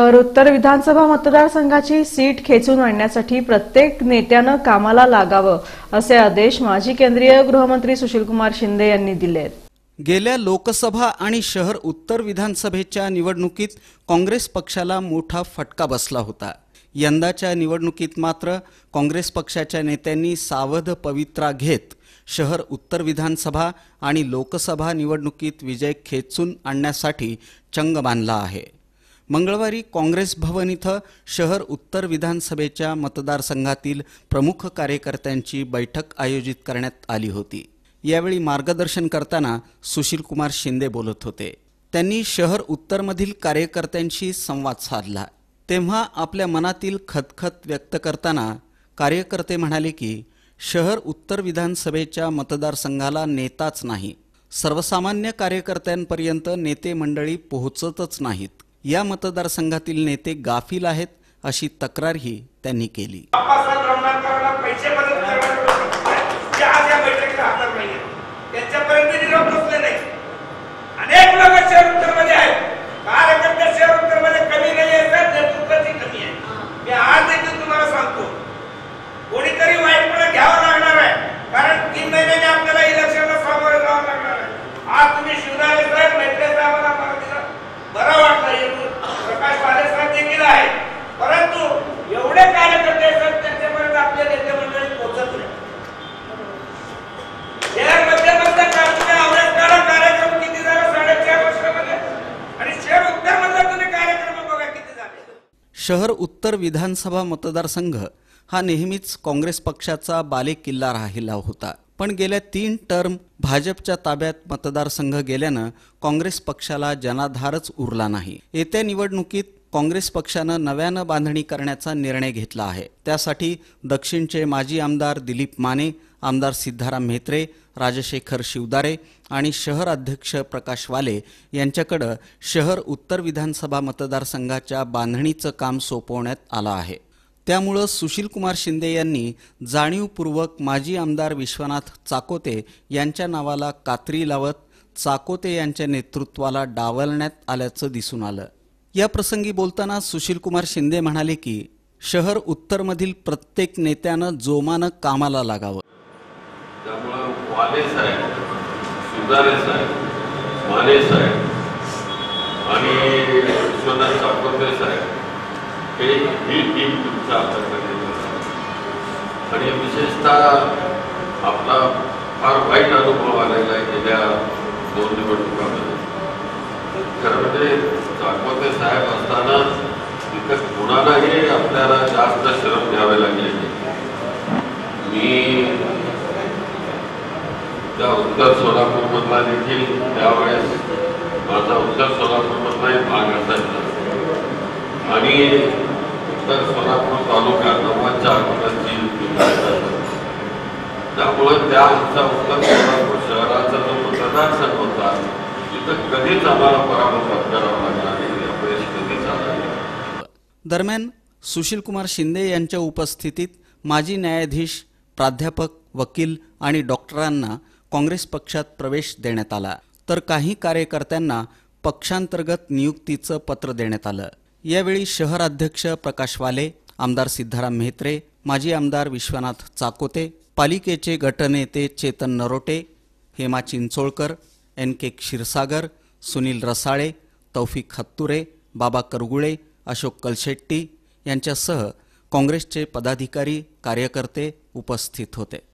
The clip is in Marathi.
तर उत्तर विधानसभा मतदारसंघाची सीट खेचून आणण्यासाठी प्रत्येक नेत्यानं कामाला लागावं असे आदेश माजी केंद्रीय गृहमंत्री सुशीलकुमार शिंदे यांनी दिले आहेत गेल्या लोकसभा आणि शहर उत्तर विधानसभेच्या निवडणुकीत काँग्रेस पक्षाला मोठा फटका बसला होता. यंदाच्या निवडणुकीत मात्र काँग्रेस पक्षाच्या नेत्यांनी सावध पवित्रा घेत शहर उत्तर विधानसभा आणि लोकसभा निवडणुकीत विजय खेचून आणण्यासाठी चंग बांधला आहे. मंगळवारी काँग्रेस भवन इथं शहर उत्तर विधानसभेच्या मतदारसंघातील प्रमुख कार्यकर्त्यांची बैठक आयोजित करण्यात आली होती. यावेळी मार्गदर्शन करताना सुशीलकुमार शिंदे बोलत होते. त्यांनी शहर उत्तरमधील कार्यकर्त्यांशी संवाद साधला. तेव्हा आपल्या मनातील खतखत व्यक्त करताना कार्यकर्ते म्हणाले की शहर उत्तर विधानसभेच्या मतदारसंघाला नेताच नाही. सर्वसामान्य कार्यकर्त्यांपर्यंत नेते मंडळी पोहोचतच नाहीत. या मतदारसंघातील नेते गाफील आहेत अशी तक्रारही त्यांनी केली. बाप्पासाहेब रमणाकरांना पैसे मदत करणारे लोक आहेत, जे आज या बैठकीला हजर नाहीये त्यांच्यापर्यंत निरोप पोचले नाही अनेक लोक शहर उत्तरमध्ये आहेत कार्यकर्ते शहर उत्तरमध्ये कमी नाही आहेत तर नेतृत्वाची कमी आहे मी आज देखील तुम्हाला सांगतो कोणीतरी वाईटपणा घ्यावा लागणार आहे कारण तीन महिन्याने आपल्याला इलेक्शनला सामोरे जावं लागणार आहे आज तुम्ही शिवराय साहेब मेत्रे साहेबांना मला दिलं बरं वाटलं येऊन प्रकाश वाले साहेब देखील आहे परंतु एवढे कार्यकर्ते आहेत त्यांच्यापर्यंत आपले नेते मंडळी पोहोचत नाही शहर मध्यमधल्या क्रांतीच्या आवडत्याला कार्यक्रम किती झाला साडेचार वर्षामध्ये आणि शहर उत्तरमधला तुम्ही कार्यक्रम बघा किती झाले शहर उत्तर विधानसभा मतदारसंघ हा नेहमीच काँग्रेस पक्षाचा बालेकिल्ला राहिला होता. पण गेल्या तीन टर्म भाजपच्या ताब्यात मतदारसंघ गेल्यानं काँग्रेस पक्षाला जनाधारच उरला नाही. येत्या निवडणुकीत काँग्रेस पक्षानं नव्यानं बांधणी करण्याचा निर्णय घेतला आहे. त्यासाठी दक्षिणचे माजी आमदार दिलीप माने आमदार सिद्धाराम म्हेत्रे राजशेखर शिवदारे आणि शहर अध्यक्ष प्रकाश वाले यांच्याकडं शहर उत्तर विधानसभा मतदारसंघाच्या बांधणीचं काम सोपवण्यात आलं आहे. त्यामुळं सुशीलकुमार शिंदे यांनी जाणीवपूर्वक माजी आमदार विश्वनाथ चाकोते यांच्या नावाला कात्री लावत चाकोते यांच्या नेतृत्वाला डावलण्यात आल्याचं दिसून आलं. या प्रसंगी बोलताना सुशीलकुमार शिंदे म्हणाले की शहर उत्तरमधील प्रत्येक नेत्यानं जोमानं कामाला लागावं. आले साहेब सुधारे साहेब माने साहेब आणि विश्वनाथ साकोते साहेब हे ही टीम तुमच्या हातामध्ये आणि विशेषतः आपला फार वाईट अनुभव आलेला आहे गेल्या दोन निवडणुकामध्ये. खरं म्हणजे त्या उत्तर सोलापूरमधला देखील त्यावेळेस माझा उत्तर सोलापूरमधला एक भाग असायचा. आणि उत्तर सोलापूर तालुका नव्वदच्या अगोदरची असायचा त्यामुळं त्या आमचा उत्तर सोलापूर शहराचा जो मतदारसंघ होता तिथं कधीच आम्हाला पराभव करावा लागला नाही अपयश कधीच आला दरम्यान सुशीलकुमार शिंदे यांच्या उपस्थितीत माजी न्यायाधीश प्राध्यापक वकील आणि डॉक्टरांना काँग्रेस पक्षात प्रवेश देण्यात आला. तर काही कार्यकर्त्यांना पक्षांतर्गत नियुक्तीचं पत्र देण्यात आलं. यावेळी शहर अध्यक्ष प्रकाश वाले आमदार सिद्धाराम म्हेत्रे माजी आमदार विश्वनाथ चाकोते पालिकेचे गटनेते चेतन नरोटे हेमा चिंचोळकर एन के क्षीरसागर सुनील रसाळे तौफिक हत्तुरे बाबा करगुळे अशोक कलशेट्टी यांच्यासह काँग्रेसचे पदाधिकारी कार्यकर्ते उपस्थित होते.